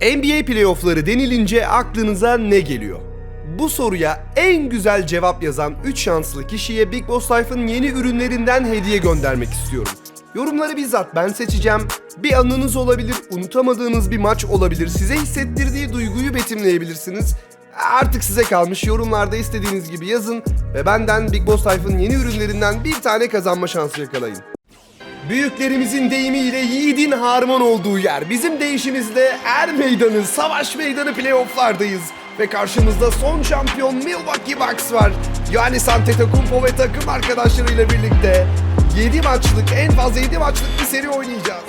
NBA playoffları denilince aklınıza ne geliyor? Bu soruya en güzel cevap yazan 3 şanslı kişiye Big Boss Life'ın yeni ürünlerinden hediye göndermek istiyorum. Yorumları bizzat ben seçeceğim. Bir anınız olabilir, unutamadığınız bir maç olabilir, size hissettirdiği duyguyu betimleyebilirsiniz. Artık size kalmış yorumlarda istediğiniz gibi yazın ve benden Big Boss Life'ın yeni ürünlerinden bir tane kazanma şansı yakalayın. Büyüklerimizin deyimiyle yiğidin harman olduğu yer. Bizim deyişimizde er meydanı, savaş meydanı playofflardayız. Ve karşımızda son şampiyon Milwaukee Bucks var. Yani Antetokounmpo ve takım arkadaşlarıyla birlikte 7 maçlık, en fazla 7 maçlık bir seri oynayacağız.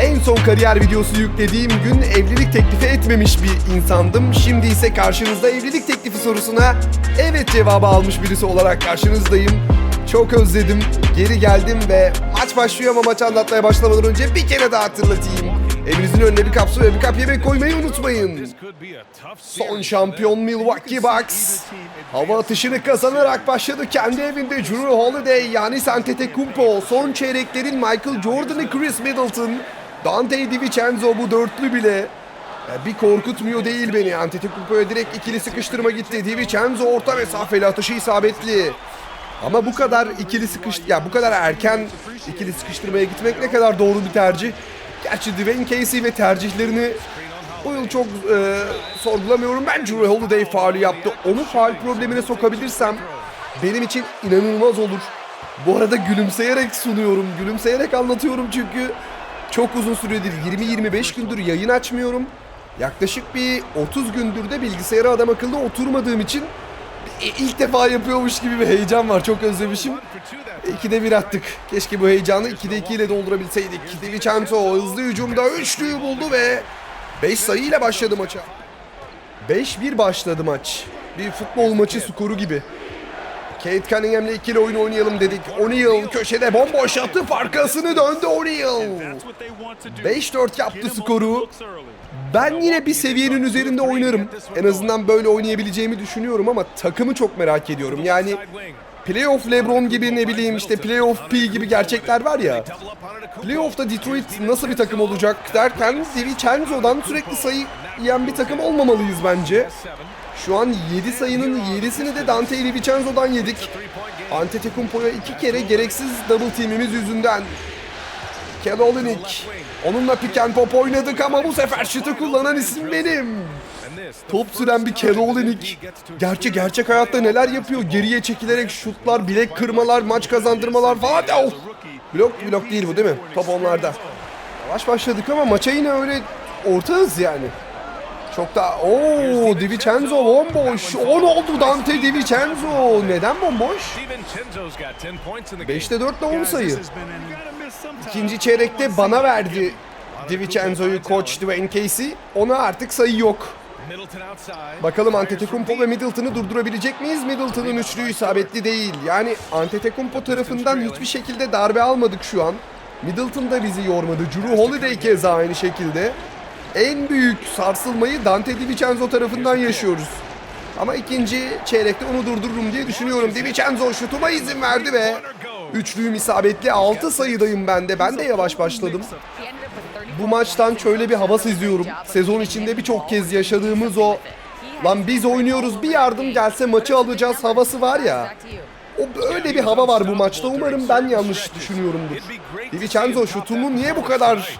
En son kariyer videosu yüklediğim gün evlilik teklifi etmemiş bir insandım. Şimdi ise karşınızda evlilik teklifi sorusuna evet cevabı almış birisi olarak karşınızdayım. Çok özledim, geri geldim ve maç başlıyor ama maç anlatmaya başlamadan önce bir kere daha hatırlatayım. Evinizin önüne bir kap su ve bir kap yemek koymayı unutmayın. Son şampiyon Milwaukee Bucks. Hava atışını kazanarak başladı kendi evinde Drew Holiday yani Antetokounmpo. Son çeyreklerin Michael Jordan'ı Chris Middleton. Dante DiVincenzo bu dörtlü bile bir korkutmuyor değil beni. Antetokounmpo'ya direkt ikili sıkıştırma gitti. DiVincenzo orta mesafeli atışı isabetli. Ama bu kadar ikili sıkış ya bu kadar erken ikili sıkıştırmaya gitmek ne kadar doğru bir tercih. Gerçi Dwayne Casey ve tercihlerini bu yıl çok e, sorgulamıyorum. Ben Drew Holiday faulü yaptı. Onu faul problemine sokabilirsem benim için inanılmaz olur. Bu arada gülümseyerek sunuyorum. Gülümseyerek anlatıyorum çünkü çok uzun süredir 20-25 gündür yayın açmıyorum. Yaklaşık bir 30 gündür de bilgisayara adam akıllı oturmadığım için ilk defa yapıyormuş gibi bir heyecan var. Çok özlemişim. İkide bir attık. Keşke bu heyecanı 2'de 2 ile doldurabilseydik. DiVincenzo hızlı hücumda üçlüyü buldu ve 5 sayı ile başladı maça. 5-1 başladı maç. Bir futbol maçı skoru gibi. Kate Cunningham'le ikili oyun oynayalım dedik. O'Neal köşede bomboş attı. Farkasını döndü O'Neal. 5-4 yaptı skoru. Ben yine bir seviyenin üzerinde oynarım. En azından böyle oynayabileceğimi düşünüyorum ama takımı çok merak ediyorum. Yani Playoff LeBron gibi ne bileyim işte Playoff P gibi gerçekler var ya. Playoff'ta Detroit nasıl bir takım olacak derken DiVincenzo'dan sürekli sayı yiyen bir takım olmamalıyız bence. Şu an 7 sayının 7'sini de Dante DiVincenzo'dan yedik. Antetokounmpo'ya iki kere gereksiz double team'imiz yüzünden. Kelly Olynyk. Onunla pick and pop oynadık ama bu sefer şutu kullanan isim benim. Top süren bir Kelly Olynyk. Gerçi gerçek hayatta neler yapıyor? Geriye çekilerek şutlar, bilek kırmalar, maç kazandırmalar falan. Of! Blok blok değil bu değil mi? Top onlarda. Yavaş başladık ama maça yine öyle orta hız yani. Çok da ooo DiVincenzo bomboş. 10 oldu Dante DiVincenzo. Neden bomboş? 5'te 4 ile 10 sayı. İkinci çeyrekte bana verdi DiVincenzo'yu koç Dwayne Casey. Ona artık sayı yok. Bakalım Antetokounmpo ve Middleton'ı durdurabilecek miyiz? Middleton'ın üçlüğü isabetli değil. Yani Antetokounmpo tarafından hiçbir şekilde darbe almadık şu an. Middleton da bizi yormadı. Drew Holiday keza aynı şekilde. En büyük sarsılmayı Dante DiVincenzo tarafından yaşıyoruz. Ama ikinci çeyrekte onu durdururum diye düşünüyorum. DiVincenzo şutuma izin verdi ve üçlüğüm isabetli 6 sayıdayım ben de. Ben de yavaş başladım. Bu maçtan şöyle bir hava seziyorum. Sezon içinde birçok kez yaşadığımız o lan biz oynuyoruz bir yardım gelse maçı alacağız havası var ya. O öyle bir hava var bu maçta. Umarım ben yanlış düşünüyorumdur. DiVincenzo şutumu niye bu kadar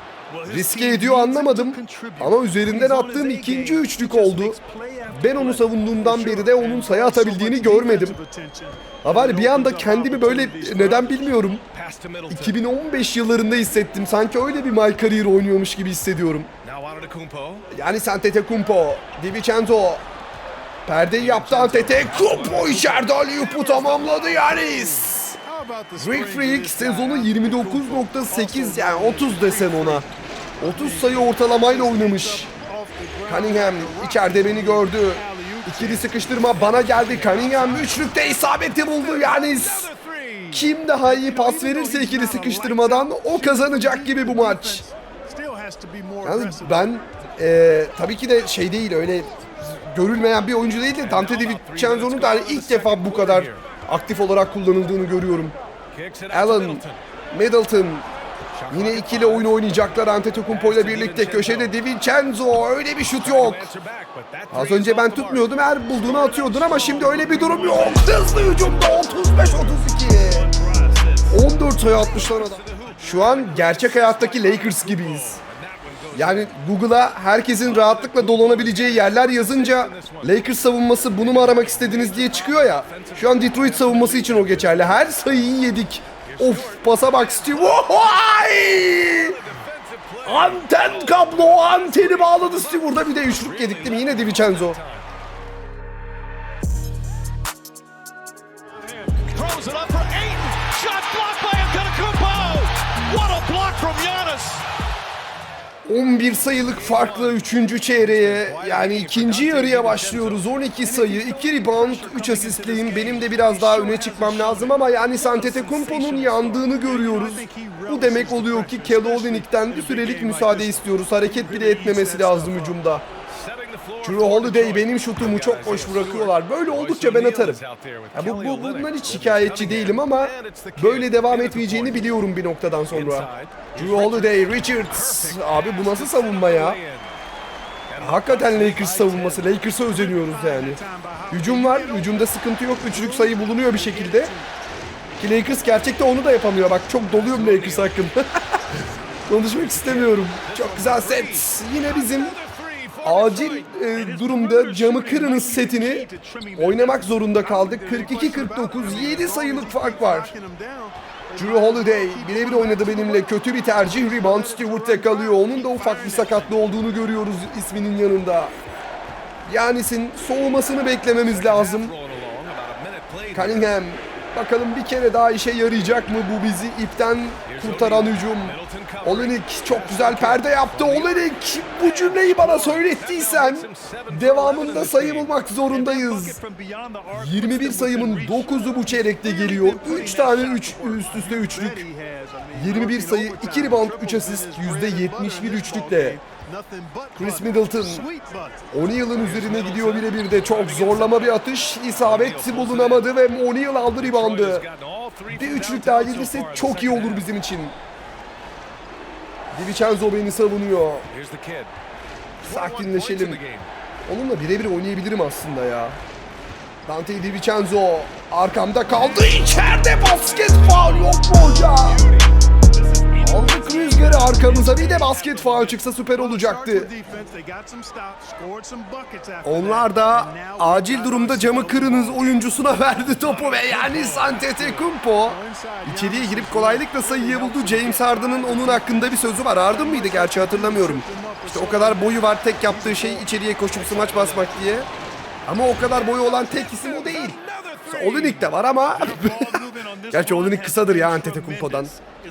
riske ediyor anlamadım. Ama üzerinden attığım ikinci üçlük oldu. Ben onu savunduğumdan beri de onun sayı atabildiğini görmedim. Ha var bir anda kendimi böyle neden bilmiyorum. 2015 yıllarında hissettim. Sanki öyle bir My Career oynuyormuş gibi hissediyorum. Yani Antetokounmpo, DiVincenzo Perdeyi yaptı Antetokounmpo içeride Aliyup'u tamamladı Yanis. Greek Freak sezonu 29.8 yani 30 desen ona. 30 sayı ortalamayla oynamış. Cunningham içeride beni gördü. İkili sıkıştırma bana geldi. Cunningham üçlükte isabeti buldu Yanis. Kim daha iyi pas verirse ikili sıkıştırmadan o kazanacak gibi bu maç. Yalnız ben e, tabii ki de şey değil öyle görülmeyen bir oyuncu değil de Dante DiVincenzo'nun da hani ilk defa bu kadar aktif olarak kullanıldığını görüyorum. Allen, Middleton, Yine ikili oyun oynayacaklar Antetokounmpo ile birlikte. Köşede Di Vincenzo öyle bir şut yok. Az önce ben tutmuyordum her bulduğunu atıyordun ama şimdi öyle bir durum yok. Hızlı hücumda 35-32. 14 sayı atmışlar adam. Şu an gerçek hayattaki Lakers gibiyiz. Yani Google'a herkesin rahatlıkla dolanabileceği yerler yazınca Lakers savunması bunu mu aramak istediniz diye çıkıyor ya. Şu an Detroit savunması için o geçerli. Her sayıyı yedik. Of pasa bak Steve. Vay! Anten kablo anteni bağladı Steve. Burada bir de üçlük yedik değil mi? Yine. Throws 11 sayılık farkla 3. çeyreğe yani ikinci yarıya başlıyoruz. 12 sayı, 2 rebound, 3 asistliyim. Benim de biraz daha öne çıkmam lazım ama yani Antetokounmpo'nun yandığını görüyoruz. Bu demek oluyor ki Kelly bir sürelik müsaade istiyoruz. Hareket bile etmemesi lazım hücumda. Drew Holiday benim şutumu çok boş bırakıyorlar. Böyle oldukça ben atarım. Ya bu, bu, bundan hiç şikayetçi değilim ama böyle devam etmeyeceğini biliyorum bir noktadan sonra. Drew Holiday, Richards. Abi bu nasıl savunma ya? Hakikaten Lakers savunması. Lakers'a özeniyoruz yani. Hücum var. Hücumda sıkıntı yok. Üçlük sayı bulunuyor bir şekilde. Ki Lakers gerçekte onu da yapamıyor. Bak çok doluyum Lakers hakkında. Konuşmak istemiyorum. Çok güzel set. Yine bizim acil e, durumda camı kırınız setini oynamak zorunda kaldık. 42-49 7 sayılık fark var. Drew Holiday birebir oynadı benimle. Kötü bir tercih. Rebound Stewart'te kalıyor. Onun da ufak bir sakatlığı olduğunu görüyoruz isminin yanında. Yanis'in soğumasını beklememiz lazım. Cunningham bakalım bir kere daha işe yarayacak mı bu bizi ipten kurtaran hücum. Olenik çok güzel perde yaptı. Olenik bu cümleyi bana söylettiysen devamında sayı bulmak zorundayız. 21 sayımın 9'u bu çeyrekte geliyor. 3 tane 3 üst üste üçlük. 21 sayı, 2 rebound, 3 asist, %71 üçlükle. Chris Middleton O'Neal'ın üzerine gidiyor birebir de çok zorlama bir atış. isabet bulunamadı ve O'Neal aldı reboundı. Bir üçlük daha gelirse çok iyi olur bizim için. DiVincenzo beni savunuyor. Sakinleşelim. Onunla birebir oynayabilirim aslında ya. Dante DiVincenzo arkamda kaldı. İçeride basket faul yok mu hocam? Aldık rüzgarı arkamıza bir de basket faul çıksa süper olacaktı. Onlar da acil durumda camı kırınız oyuncusuna verdi topu ve yani Antetokounmpo içeriye girip kolaylıkla sayıyı buldu. James Harden'ın onun hakkında bir sözü var. Harden mıydı gerçi hatırlamıyorum. İşte o kadar boyu var tek yaptığı şey içeriye koşup smaç basmak diye. Ama o kadar boyu olan tek isim o değil. Olinik de var ama Gerçi Olinik kısadır ya Antetokounmpo'dan.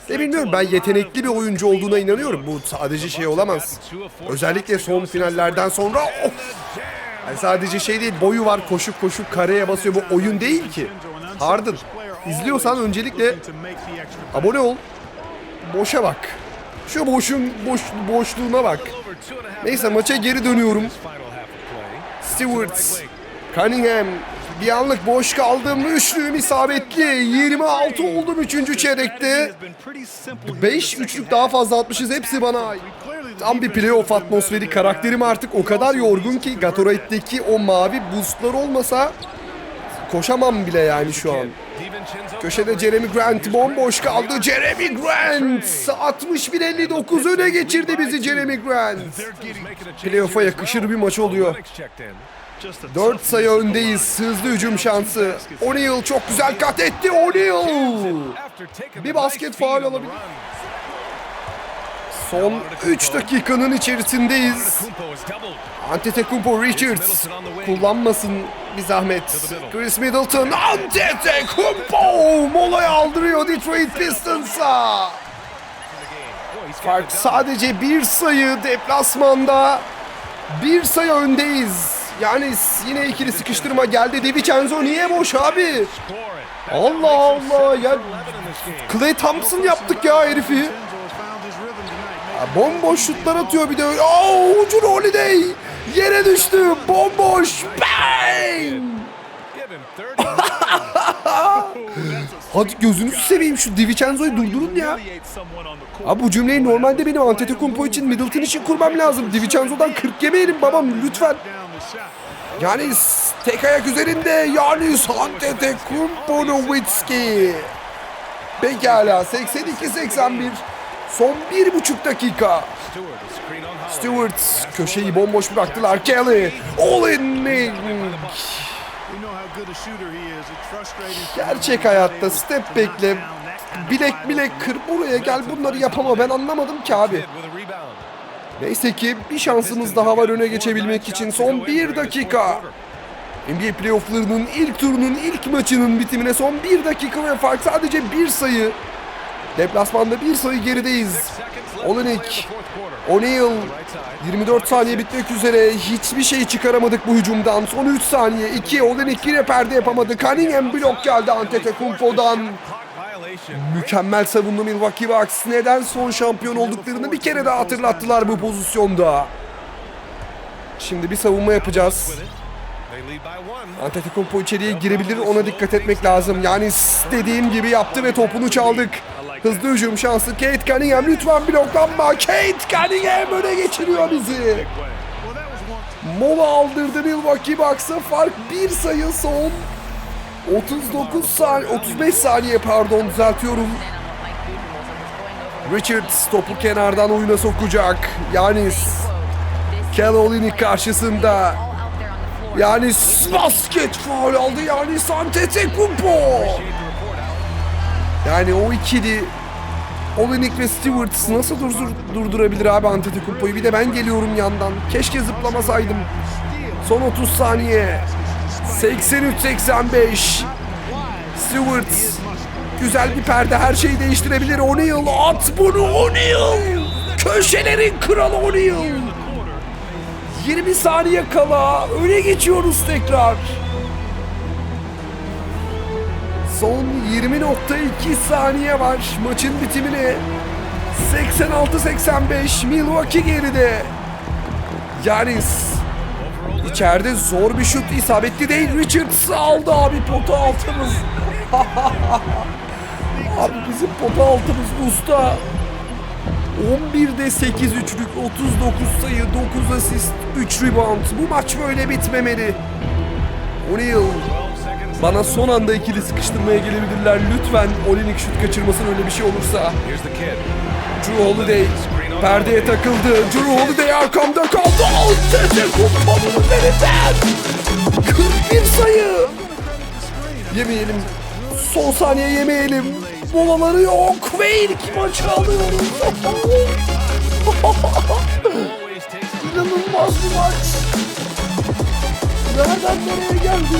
Ne bilmiyorum ben yetenekli bir oyuncu olduğuna inanıyorum. Bu sadece şey olamaz. Özellikle son finallerden sonra of! Yani sadece şey değil boyu var koşup koşup kareye basıyor. Bu oyun değil ki. Harden. İzliyorsan öncelikle abone ol. Boşa bak. Şu boşun boş, boşluğuna bak. Neyse maça geri dönüyorum. Stewart, Cunningham, bir anlık boş kaldım. Üçlüğüm isabetli. 26 oldum 3. çeyrekte. 5 üçlük daha fazla atmışız. Hepsi bana. Tam bir playoff atmosferi. Karakterim artık o kadar yorgun ki Gatorade'deki o mavi boostlar olmasa koşamam bile yani şu an. Köşede Jeremy Grant bomboş kaldı. Jeremy Grant 61-59 öne geçirdi bizi Jeremy Grant. Playoff'a yakışır bir maç oluyor. 4 sayı öndeyiz. Hızlı hücum şansı. O'Neal çok güzel kat etti. O'Neal. Bir basket faul alabilir. Son 3 dakikanın içerisindeyiz. Antetokounmpo Richards kullanmasın bir zahmet. Chris Middleton Antetokounmpo molayı aldırıyor Detroit Pistons'a. Fark sadece bir sayı deplasmanda. Bir sayı öndeyiz. Yani yine ikili sıkıştırma geldi. DiVincenzo niye boş abi? Allah Allah ya Clay Thompson yaptık ya herifi. Ya bomboş şutlar atıyor bir de. Oo, ucun Holiday yere düştü. Bomboş. Bang! Hadi gözünüzü seveyim şu Divincenzo'yu durdurun ya. Abi bu cümleyi normalde benim Antetokounmpo için Middleton için kurmam lazım. Divincenzo'dan 40 yemeyelim babam lütfen. Yani s- tek ayak üzerinde yani Antetokounmpo Nowitzki. Pekala 82-81 son bir buçuk dakika. Stewart köşeyi bomboş bıraktılar. Kelly, Olenek. Gerçek hayatta step back'le bilek bilek kır buraya gel bunları yapama ben anlamadım ki abi. Neyse ki bir şansımız daha var öne geçebilmek için son bir dakika. NBA playofflarının ilk turunun ilk maçının bitimine son bir dakika ve fark sadece bir sayı. Deplasmanda bir sayı gerideyiz. Olenek, O'Neal 24 saniye bitmek üzere hiçbir şey çıkaramadık bu hücumdan. Son 3 saniye 2 Olenek yine perde yapamadı. Cunningham blok geldi Antetokounmpo'dan. Mükemmel savundu Milwaukee Bucks. Neden son şampiyon olduklarını bir kere daha hatırlattılar bu pozisyonda. Şimdi bir savunma yapacağız. Antetokounmpo içeriye girebilir ona dikkat etmek lazım. Yani dediğim gibi yaptı ve topunu çaldık. Hızlı hücum şansı Kate Cunningham lütfen bloklanma. Kate Cunningham öne geçiriyor bizi. Mola aldırdı Milwaukee Bucks'a fark bir sayı son 39 saniye 35 saniye pardon düzeltiyorum. Richards topu kenardan oyuna sokacak. Yanis Kel Olynyk karşısında. Yani basket faul aldı yani Antetokounmpo. Yani o ikili Olenek ve Stewart nasıl durdur, durdurabilir abi Antetokounmpo'yu? Bir de ben geliyorum yandan. Keşke zıplamasaydım. Son 30 saniye. 83-85. Stewart. Güzel bir perde her şeyi değiştirebilir. O'Neal at bunu O'Neal. Köşelerin kralı O'Neal. 20 saniye kala öne geçiyoruz tekrar. Son 20.2 saniye var maçın bitimine. 86-85 Milwaukee geride. Yanis içeride zor bir şut isabetli değil. Richards aldı abi pota altımız. abi bizim pota altımız usta. 11'de 8 üçlük, 39 sayı, 9 asist, 3 rebound. Bu maç böyle bitmemeli. O'Neal bana son anda ikili sıkıştırmaya gelebilirler. Lütfen Olinik şut kaçırmasın öyle bir şey olursa. Drew Holiday perdeye takıldı. Drew Holiday arkamda kaldı. Antetokounmpo'nun üzerinden. 41 sayı. Yemeyelim. Son saniye yemeyelim. Molaları yok ve ilk maçı alıyoruz. İnanılmaz bir maç. Nereden nereye geldi?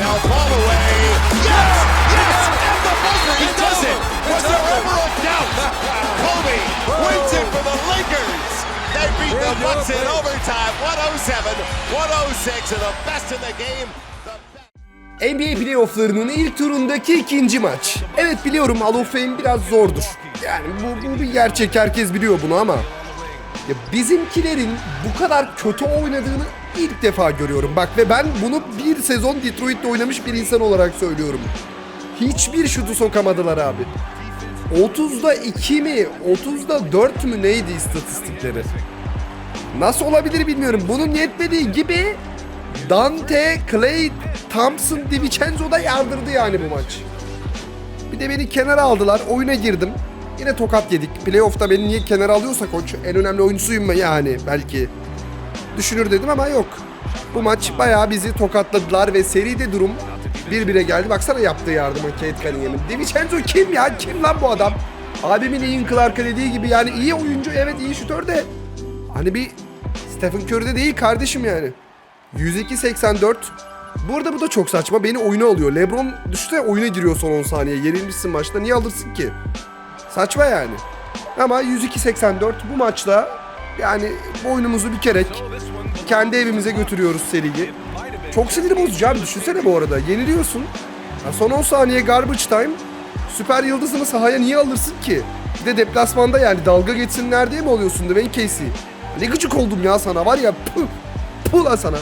Bell ball away. Yes! Yes! He does it! Was there ever a doubt? Kobe wins it for the Lakers! They beat the Bucks in overtime, 107, 106, and the best in the game. NBA playofflarının ilk turundaki ikinci maç. Evet biliyorum Hall of Fame biraz zordur. Yani bu, bu bir gerçek herkes biliyor bunu ama ya bizimkilerin bu kadar kötü oynadığını ilk defa görüyorum. Bak ve ben bunu bir sezon Detroit'te oynamış bir insan olarak söylüyorum. Hiçbir şutu sokamadılar abi. 30'da 2 mi, 30'da 4 mü neydi istatistikleri? Nasıl olabilir bilmiyorum. Bunun yetmediği gibi Dante, Clay, Thompson, DiVincenzo da yardırdı yani bu maç. Bir de beni kenara aldılar. Oyuna girdim. Yine tokat yedik. Playoff'ta beni niye kenara alıyorsa koç en önemli oyuncusuyum mu yani belki. Düşünür dedim ama yok. Bu maç bayağı bizi tokatladılar ve seride durum 1-1'e geldi. Baksana yaptığı yardıma Kate Cunningham'ın. DiVincenzo kim ya? Kim lan bu adam? Abimin Ian Clark'a dediği gibi yani iyi oyuncu evet iyi şutör de hani bir Stephen Curry'de değil kardeşim yani. 102-84. Burada bu da çok saçma. Beni oyuna alıyor. LeBron düşse oyuna giriyor son 10 saniye. Yenilmişsin maçta. Niye alırsın ki? Saçma yani. Ama 102-84 bu maçta yani boynumuzu bükerek kendi evimize götürüyoruz seriyi. Çok sinir bozucu abi. Düşünsene bu arada. Yeniliyorsun. Ya son 10 saniye garbage time. Süper yıldızını sahaya niye alırsın ki? Bir de deplasmanda yani dalga geçsinler diye mi oluyorsun Dwayne Casey? Ne gıcık oldum ya sana var ya. Püh lan sana.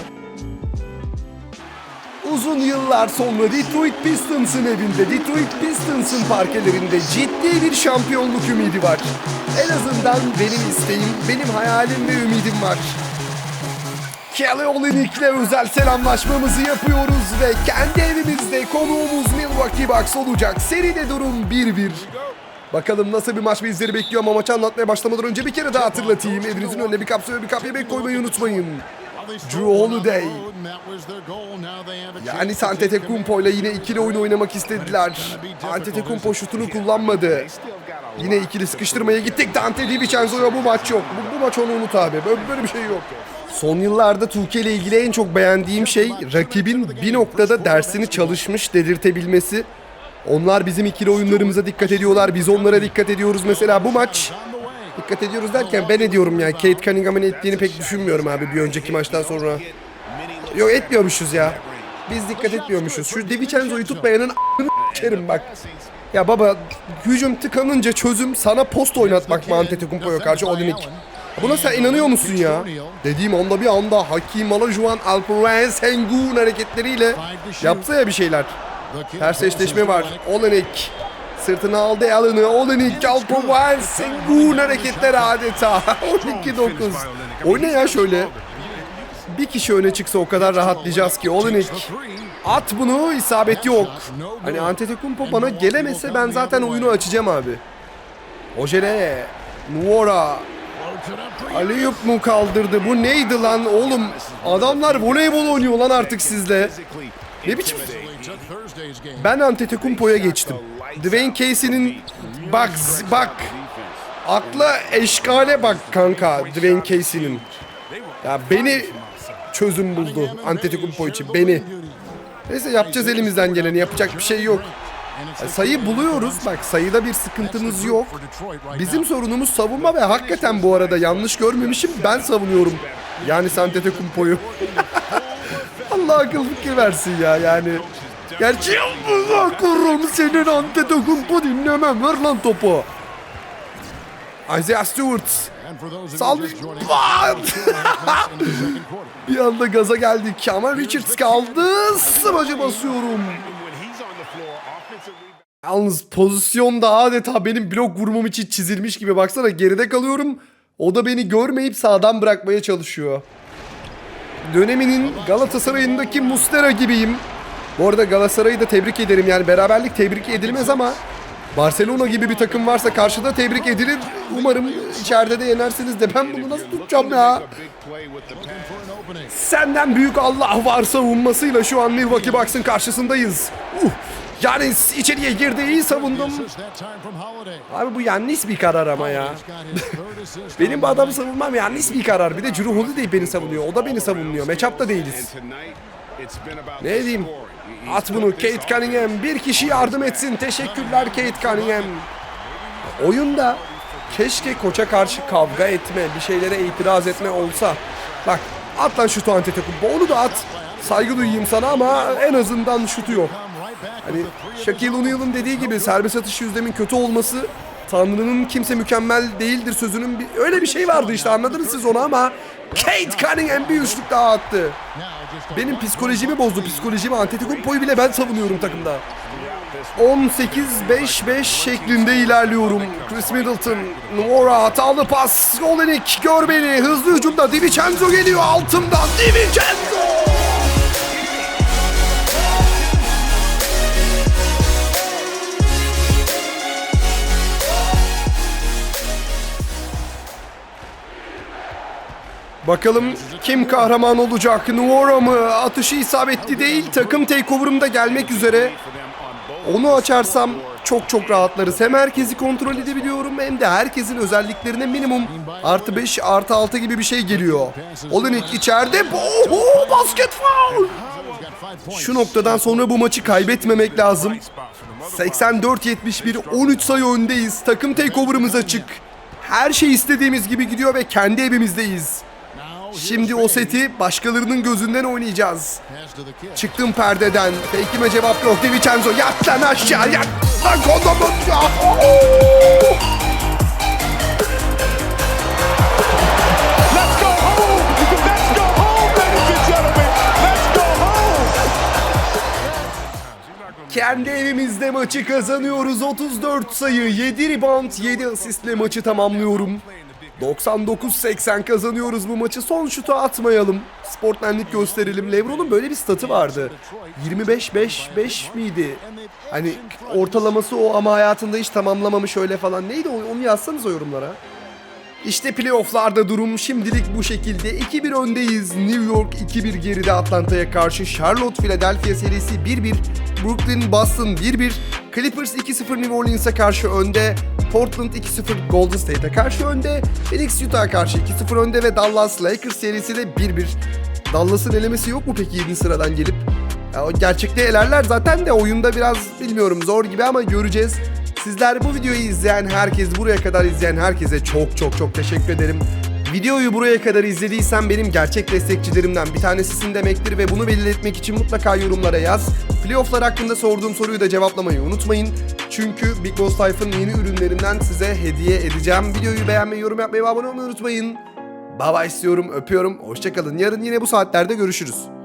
Uzun yıllar sonra Detroit Pistons'ın evinde, Detroit Pistons'ın parkelerinde ciddi bir şampiyonluk ümidi var. En azından benim isteğim, benim hayalim ve ümidim var. Kelly özel selamlaşmamızı yapıyoruz ve kendi evimizde konuğumuz Milwaukee Bucks olacak. Seride durum 1-1. Bakalım nasıl bir maç bizleri bekliyor ama maçı anlatmaya başlamadan önce bir kere daha hatırlatayım. Evinizin önüne bir kapsül ve bir kap yemek koymayı unutmayın. Drew Holiday. Yani Antetokounmpo ile yine ikili oyun oynamak istediler. Antetokounmpo şutunu kullanmadı. Yine ikili sıkıştırmaya gittik. Dante DiVincenzo'ya bu maç yok. Bu, bu maç onu unut abi. Böyle, böyle bir şey yok. Son yıllarda Tuğke ile ilgili en çok beğendiğim şey rakibin bir noktada dersini çalışmış dedirtebilmesi. Onlar bizim ikili oyunlarımıza dikkat ediyorlar. Biz onlara dikkat ediyoruz. Mesela bu maç dikkat ediyoruz derken ben ediyorum yani. Kate Cunningham'ın ettiğini pek düşünmüyorum abi bir önceki maçtan sonra. Yok etmiyormuşuz ya. Biz dikkat etmiyormuşuz. Şu DiVincenzo'yu tutmayanın a**ını kerim bak. Ya baba hücum tıkanınca çözüm sana post oynatmak mı Antetokounmpo'ya karşı Olinik? Buna sen inanıyor musun ya? Dediğim anda bir anda Hakim Olajuwon Alperen Sengun hareketleriyle yaptı ya bir şeyler. Ters eşleşme var. Olenek sırtına aldı Allen'ı. Olenek Alperen Sengun hareketleri adeta. 12-9. Oyna ya şöyle. Bir kişi öne çıksa o kadar rahatlayacağız ki Olenek. At bunu isabet yok. Hani Antetokounmpo bana gelemese ben zaten oyunu açacağım abi. Ojele, Nuora, Aliyup mu kaldırdı? Bu neydi lan oğlum? Adamlar voleybol oynuyor lan artık sizle. Ne biçim? Ben Antetokounmpo'ya geçtim. Dwayne Casey'nin bak bak akla eşkale bak kanka Dwayne Casey'nin. Ya beni çözüm buldu Antetokounmpo için beni. Neyse yapacağız elimizden geleni yapacak bir şey yok. Ya sayı buluyoruz bak sayıda bir sıkıntımız yok. Bizim sorunumuz savunma ve hakikaten bu arada yanlış görmemişim ben savunuyorum. Yani Antetokounmpo'yu. Allah akıl fikir versin ya yani. Gerçi Allah korurum senin Antetokounmpo dinlemem ver lan topu. Isaiah Stewart. Sal... bir anda gaza geldik ama Richards kaldı. Smacı basıyorum. Yalnız pozisyonda adeta benim blok vurmam için çizilmiş gibi. Baksana geride kalıyorum. O da beni görmeyip sağdan bırakmaya çalışıyor. Döneminin Galatasaray'ındaki Mustera gibiyim. Bu arada Galatasaray'ı da tebrik ederim. Yani beraberlik tebrik edilmez ama Barcelona gibi bir takım varsa karşıda tebrik edilir. Umarım içeride de yenersiniz de ben bunu nasıl tutacağım ya? Senden büyük Allah var savunmasıyla şu an Milwaukee Bucks'ın karşısındayız. Uh, yani içeriye girdi iyi savundum. Abi bu yanlış bir karar ama ya. Benim bu adamı savunmam yanlış bir karar. Bir de Drew Holiday beni savunuyor. O da beni savunuyor. Matchup'ta değiliz. Ne diyeyim? At bunu Kate Cunningham. Bir kişi yardım etsin. Teşekkürler Kate Cunningham. Oyunda keşke koça karşı kavga etme, bir şeylere itiraz etme olsa. Bak at lan şutu Antetokounmpo. Onu da at. Saygı duyayım sana ama en azından şutu yok. Hani Shaquille O'Neal'ın dediği gibi serbest atış yüzdemin kötü olması Tanrı'nın kimse mükemmel değildir sözünün bir, öyle bir şey vardı işte anladınız siz onu ama Kate Cunningham bir üçlük daha attı. Benim psikolojimi bozdu. Psikolojimi Antetokounmpo'yu bile ben savunuyorum takımda. 18-5-5 şeklinde ilerliyorum. Chris Middleton, Nora hatalı pas. Olenek gör beni. Hızlı hücumda DiVincenzo geliyor altımdan. DiVincenzo! Bakalım kim kahraman olacak? Nuora mı? Atışı isabetli değil. Takım takeover'ımda gelmek üzere. Onu açarsam çok çok rahatlarız. Hem herkesi kontrol edebiliyorum hem de herkesin özelliklerine minimum artı 5 artı 6 gibi bir şey geliyor. Olenik içeride. Oho basket foul. Şu noktadan sonra bu maçı kaybetmemek lazım. 84-71 13 sayı öndeyiz. Takım takeover'ımız açık. Her şey istediğimiz gibi gidiyor ve kendi evimizdeyiz. Şimdi o seti başkalarının gözünden oynayacağız. Çıktım perdeden. Fake'ime cevap yok. DiVincenzo yat lan aşağı yat. Lan kondomun. Kendi evimizde maçı kazanıyoruz. 34 sayı, 7 rebound, 7 asistle maçı tamamlıyorum. 99-80 kazanıyoruz bu maçı. Son şutu atmayalım. Sportmenlik gösterelim. Lebron'un böyle bir statı vardı. 25-5-5 miydi? Hani ortalaması o ama hayatında hiç tamamlamamış öyle falan. Neydi? Onu yazsanız o yorumlara. İşte playofflarda durum şimdilik bu şekilde. 2-1 öndeyiz. New York 2-1 geride Atlanta'ya karşı. Charlotte Philadelphia serisi 1-1. Brooklyn Boston 1-1. Clippers 2-0 New Orleans'a karşı önde. Portland 2-0 Golden State'e karşı önde. Phoenix Utah'a karşı 2-0 önde ve Dallas Lakers serisi de 1-1. Dallas'ın elemesi yok mu peki 7. sıradan gelip? Ya, gerçekte elerler zaten de oyunda biraz bilmiyorum zor gibi ama göreceğiz. Sizler bu videoyu izleyen herkes, buraya kadar izleyen herkese çok çok çok teşekkür ederim. Videoyu buraya kadar izlediysen benim gerçek destekçilerimden bir tanesisin demektir ve bunu belirtmek için mutlaka yorumlara yaz. Playoff'lar hakkında sorduğum soruyu da cevaplamayı unutmayın. Çünkü Big Boss Life'ın yeni ürünlerinden size hediye edeceğim. Videoyu beğenmeyi, yorum yapmayı ve abone olmayı unutmayın. Bye istiyorum, öpüyorum. Hoşçakalın. Yarın yine bu saatlerde görüşürüz.